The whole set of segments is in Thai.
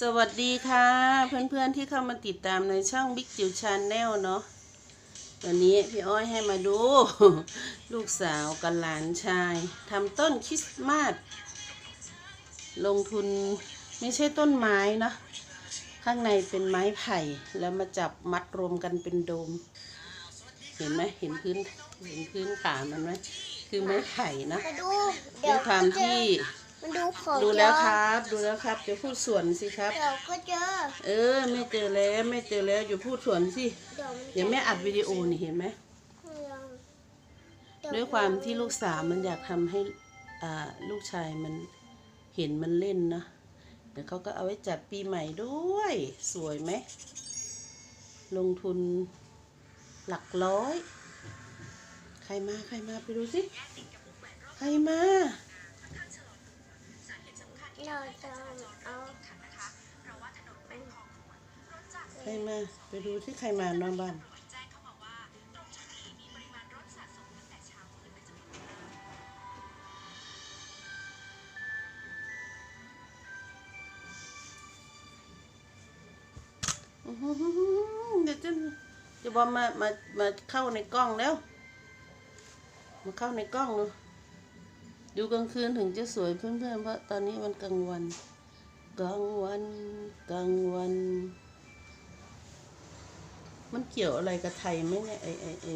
สวัสดีค่ะ เพื่อนๆที่เข้ามาติดตามในช่องบิ๊กจิ๋วชาแนลเนาะวันนี้พี่อ้อยให้มาดู ลูกสาวกับหลานชายทำต้นคริสต์มาสลงทุนไม่ใช่ต้นไม้นะข้างในเป็นไม้ไผ่แล้วมาจับมัดรวมกันเป็นโดม เห็นไหมเห็นพื้นเห็นพื้นขามันไหมคือไม้ไผ่นะมาดูด้เดี๋วยยวความก็เจอที่ มันดูของดูแล้วเยอะครับ ดูแล้วครับจะพูดส่วนสิครับ เดี๋ยวก็เจอ เออ ไม่เจอแล้วไม่เจอแล้วอยู่พูดสวนสิเดี๋ยวมันเดี๋ยวแม่อัดวิดีโอนี่เห็นไหมเดี๋ด้วยความที่ลูกสาวมันอยากทำให้อ่าลูกชายมันเห็นมันเล่นนะเดี๋ยวเขาก็เอาไว้จัดปีใหม่ด้วย สวยไหมลงทุนหลักร้อย ใครมาใครมาไปดูสิใครมา เราจะเอาใครมาไปดูที่ใครมานอกบ้านเดี๋ยวจะจะบอมมามามาเข้าในกล้องแล้ว มาเข้าในกล้องดู ดูกลางคืนถึงจะสวยเพื่อนๆเพราะตอนนี้มันกลางวัน กลางวันกลางวัน มันเกี่ยวอะไรกับไทยไหมเนี่ยไอไอไอ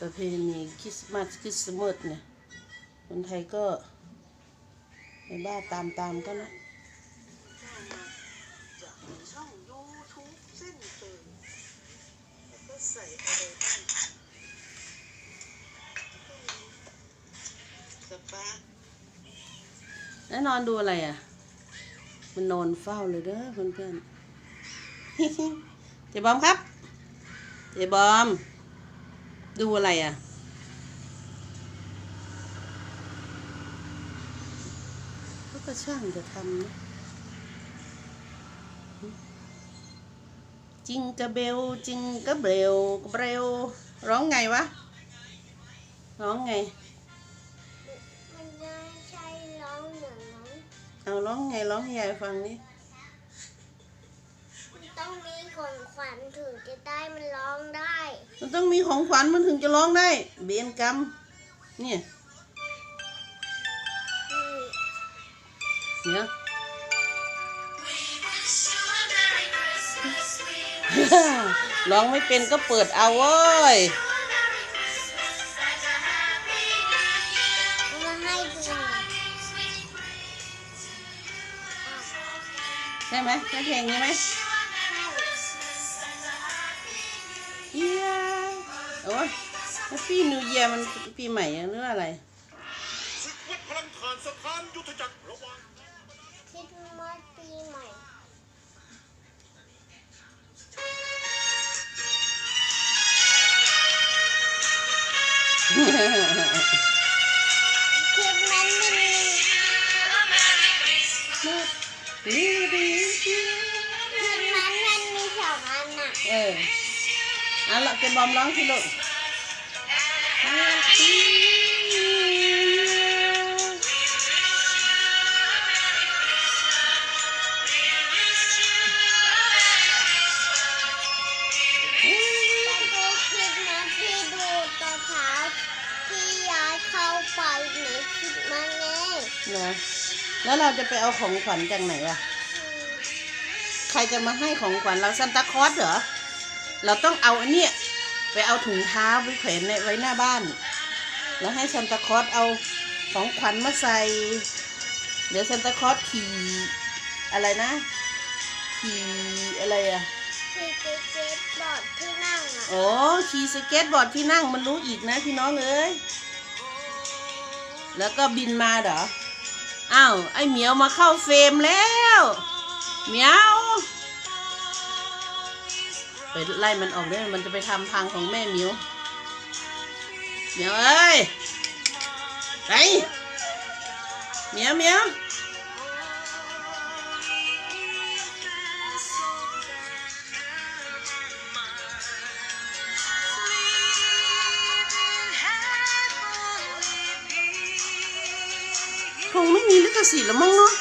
ประเพณีคริสต์มาสคริสต์มาสเนี่ยคนไทยก็ไปบ้าตามตามกันนะ จากช่อง YouTube เส้นเคยแล้วก็ใส่อะไรบ้าง ปาแล้วนอนดูอะไรอะ มันนอนเฝ้าเลยเด้อเพื่อนๆเจ๊บอมครับเจ๊บอม ดูอะไรอะ ก็กระช่างจะทำนะจิงกระเบลจิงกระเบลกระเบลร้องไงวะ ร้องไง เอาร้องไงร้องให้ยายฟังนี่มันต้องมีของขวัญถึงจะได้มันร้องได้ มันต้องมีของขวัญมันถึงจะร้องได้ เบียนกรรมเนี่ยนี่เนี่ย ร้องไม่เป็นก็เปิดเอาเว้ย ช่ไหมใช่เพลงนี้ไหมเยียโอ้ยแล้วปีนิวเยียมันปีใหม่หรืออะไรศึกวัดพลังฐานสถานยุทธจักรระหว่างคิดมาปีใหม่ เออเอาละเจะบอมร้องสิลูกแต่ดูคลิปนะที่ดูตอนเช้าที่ย้ายเข้าไปในคลิปมันไงนะแล้วเราจะไปเอาของขวัญจากไหนอะใครจะมาให้ของขวัญเราซันตาคลอสเหรอ เราต้องเอาอันเนี้ยไปเอาถุงเท้าไปแขวนในไว้หน้าบ้าน แล้วให้ซันตาคลอสเอาของขวัญมาใส่ เดี๋ยวซันตาคลอสขี่อะไรนะ ขี่อะไรอะคือเจ๊เจ๊บอร์ดที่นั่งอะโอ้ขี่สเก็ตบอร์ดที่นั่งมันรู้อีกนะพี่น้องเอ้ยแล้วก็บินมาเหรอ อ้าว ไอเหมียวมาเข้าเฟรมแล้ว เหมียว ไปไล่มันออกเลยมันจะไปทำพังของแม่เหมียวเหมียวเอ้ยไปเหมียวเหมียวคงไม่มีลิขสิทธิ์แล้วมั้งเนาะ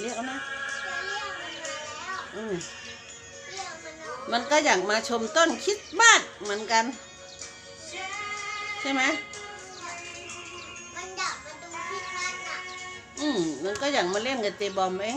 เรียกเอานะจะเรียกมันมาแล้วอืมเรียกมันเอามันก็อยากมาชมต้นคริดบ้านเหมือนกัน ใช่ไหมมันอยากมาดูที่นั่นน่ะ อืมมันก็อยากมาเล่นกับเตบอมเอง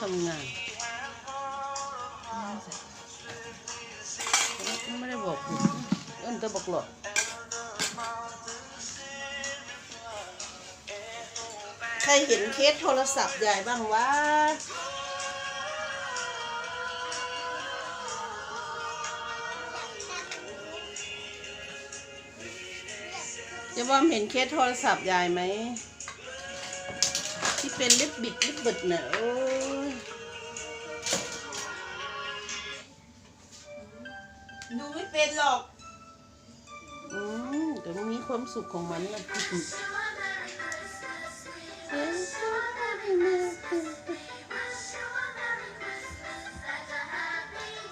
ทำงานไม่ได้บอกผิดเอิ้นจะบอกหรอกใครเห็นเคสโทรศัพท์ยายบ้างวะจะว่าเห็นเคสโทรศัพท์ยายไหม ที่เป็นลิปบิดลิปบิดเนี่อ้ย ดูไม่เป็นหรอกอืมแต่มันมีความสุขของมันนะเ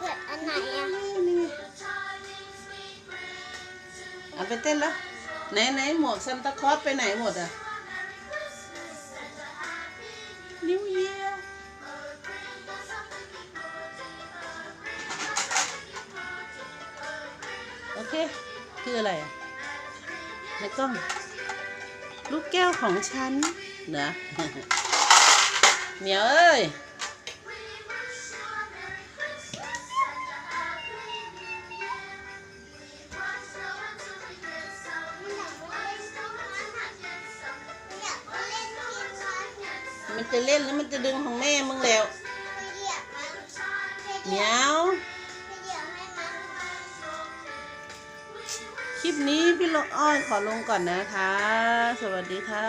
กิดอันไหนอะเอาไปเต้นแล้วไหนไหนหมวกซันตาคลอสไปไหนหมดอะ New Year โอ คืออะไรอะในกล้อง ลูกแก้วของฉันเนะเหมียวเอ้ยมันจะเล่นแล้วมันจะดึงของแม่มึงแล้วเรียกมันเหมียว คลิปนี้พี่ลอ้อยขอลงก่อนนะคะ สวัสดีค่ะ